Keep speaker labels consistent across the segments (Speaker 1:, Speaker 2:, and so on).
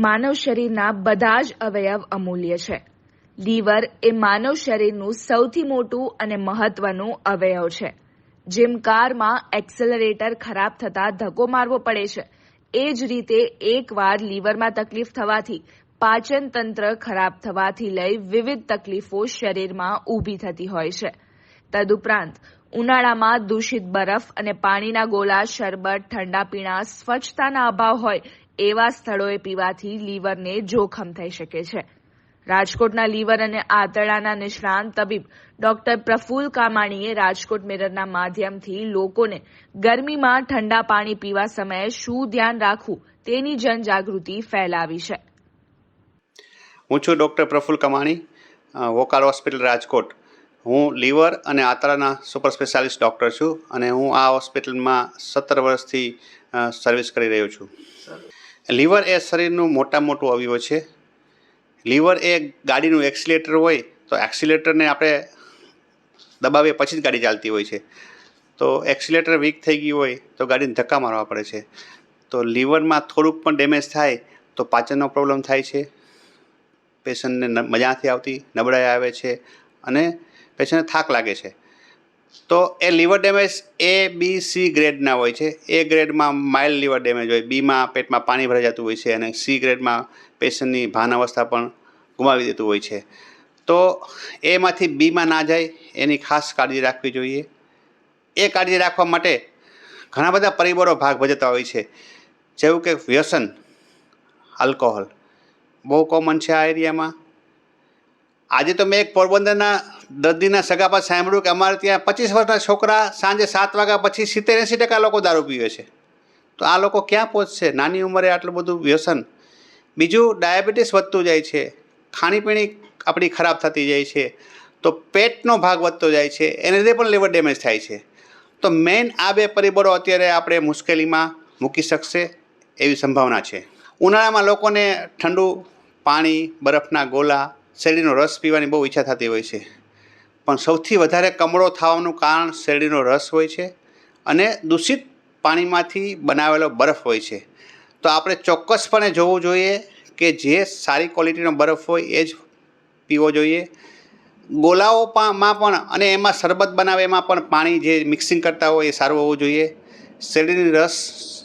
Speaker 1: માનવ શરીરના બધા જ અવયવ અમૂલ્ય છે. લીવર એ માનવ શરીરનું સૌથી મોટું અને મહત્વનું અવયવ છે. જેમ કારમાં એક્સેલરેટર ખરાબ થતા ધક્કો મારવો પડે છે, એ જ રીતે એકવાર લીવરમાં તકલીફ થવાથી પાચન તંત્ર ખરાબ થવાથી લઈ વિવિધ તકલીફો શરીરમાં ઊભી થતી હોય છે. તદુપરાંત, ઉનાળામાં દૂષિત બરફ અને પાણીના ગોળા, શરબત, ઠંડા પીણા, સ્વચ્છતાના અભાવ હોય એવા સ્થળોએ પીવાથી લીવરને જોખમ થઈ શકે છે. રાજકોટના લીવર અને આંતરડાના નિષ્ણાંત તબીબ ડોક્ટર પ્રફુલ કામાણીએ રાજકોટ મિરરના માધ્યમથી લોકોને ગરમીમાં ઠંડા પાણી પીવા સમયે શું ધ્યાન રાખવું તેની જનજાગૃતિ ફેલાવી છે.
Speaker 2: હું છું ડૉક્ટર પ્રફુલ કમાણી વોકાળ હોસ્પિટલ રાજકોટ. હું લીવર અને આંતરડાના સુપર સ્પેશિયાલિસ્ટ ડૉક્ટર છું અને હું આ હોસ્પિટલમાં સત્તર વર્ષથી સર્વિસ કરી રહ્યો છું. લીવર એ શરીરનું મોટા મોટું અવયવ છે. લીવર એ ગાડીનું એક્સિલેટર હોય તો એક્સિલેટરને આપણે દબાવીએ પછી જ ગાડી ચાલતી હોય છે. તો એક્સિલેટર વીક થઈ ગયું હોય તો ગાડીને ધક્કા મારવા પડે છે. તો લીવરમાં થોડુંક પણ ડેમેજ થાય તો પાચનનો પ્રોબ્લેમ થાય છે. પેશન્ટને મજા નથી આવતી નબળાઈ આવે છે અને પેશન્ટને થાક લાગે છે. તો એ liver damage A, B, C ગ્રેડના હોય છે. એ ગ્રેડમાં માઇલ્ડ લીવર ડેમેજ હોય. બીમાં પેટમાં પાણી ભરાઈ જતું હોય છે અને સી ગ્રેડમાં પેશન્ટની ભાન અવસ્થા પણ ગુમાવી દેતું હોય છે. તો એમાંથી બીમાં ના જાય, એની ખાસ કાળજી રાખવી જોઈએ. એ કાળજી રાખવા માટે ઘણા બધા પરિબળો ભાગ ભજવતા હોય છે. જેવું કે વ્યસન, આલ્કોહોલ. બહુ કોમન છે આ એરિયામાં. આજે તો મેં એક પોરબંદરના દર્દીના સગા પાસે સાંભળ્યું કે અમારે ત્યાં પચીસ વર્ષના છોકરા સાંજે સાત વાગ્યા પછી સિત્તેર એંસી ટકા લોકો દારૂ પીવે છે. તો આ લોકો ક્યાં પહોંચશે? નાની ઉંમરે આટલું બધું વ્યસન. બીજું, ડાયાબિટીસ વધતું જાય છે. ખાણીપીણી આપણી ખરાબ થતી જાય છે. તો પેટનો ભાગ વધતો જાય છે. એને લીધે પણ લીવર ડેમેજ થાય છે. તો મેઇન આ બે પરિબળો અત્યારે આપણે મુશ્કેલીમાં મૂકી શકશે એવી સંભાવના છે. ઉનાળામાં લોકોને ઠંડુ પાણી, બરફના ગોલા શેરડીનો રસ પીવાની બહુ ઈચ્છા થતી હોય છે. પણ સૌથી વધારે કમળો થવાનું કારણ શેરડીનો રસ હોય છે અને દૂષિત પાણીમાંથી બનાવેલો બરફ હોય છે. તો આપણે ચોક્કસપણે જોવું જોઈએ કે જે સારી ક્વોલિટીનો બરફ હોય એ જ પીવો જોઈએ. ગોલાઓ માં પણ અને એમાં શરબત બનાવે એમાં પણ પાણી જે મિક્સિંગ કરતા હોય એ સારું હોવું જોઈએ. શેરડીની રસ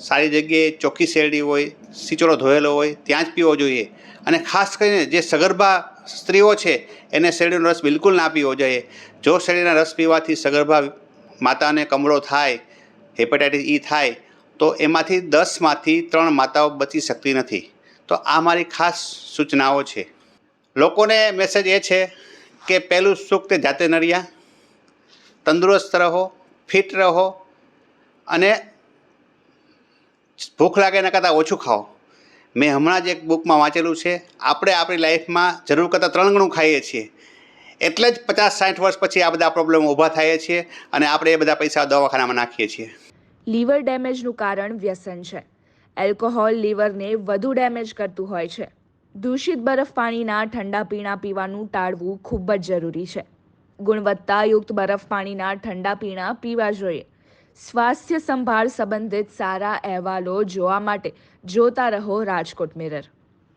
Speaker 2: સારી જગ્યાએ ચોખ્ખી શેરડી હોય, સિચોડો ધોયેલો હોય, ત્યાં જ પીવો જોઈએ. અને ખાસ કરીને જે સગર્ભા સ્ત્રીઓ છે, એને શેરડીનો રસ બિલકુલ ના પીવો જોઈએ. જો શેરડીના રસ પીવાથી સગર્ભા માતાને કમળો થાય, હેપેટાઇટિસ ઈ થાય, તો એમાંથી દસમાંથી ત્રણ માતાઓ બચી શકતી નથી. તો આ મારી ખાસ સૂચનાઓ છે. લોકોને મેસેજ એ છે કે પહેલું સુખ તે જાતે નર્યા, તંદુરસ્ત રહો ફિટ રહો અને ભૂખ લાગે એના કરતાં ઓછું ખાઓ. મેં હમણાં જ એક બુકમાં વાંચેલું છે. આપણે આપણી લાઈફમાં જરૂર કરતાં ત્રણ ગણું ખાઈએ છીએ. એટલે જ પચાસ, સાઠ વર્ષ પછી આ બધા પ્રોબ્લેમ ઊભા થાય છે અને આપણે એ બધા પૈસા દવાખાનામાં નાખીએ છીએ.
Speaker 1: લીવર ડેમેજનું કારણ વ્યસન છે. એલ્કોહોલ લીવરને વધુ ડેમેજ કરતું હોય છે. દૂષિત બરફ પાણીના ઠંડા પીણા પીવાનું ટાળવું ખૂબ જ જરૂરી છે. ગુણવત્તાયુક્ત બરફ પાણીના ઠંડા પીણા પીવા જોઈએ. સ્વાસ્થ્ય સંભાળ સંબંધિત સારા અહેવાલો જોવા માટે જોતા રહો રાજકોટ મિરર.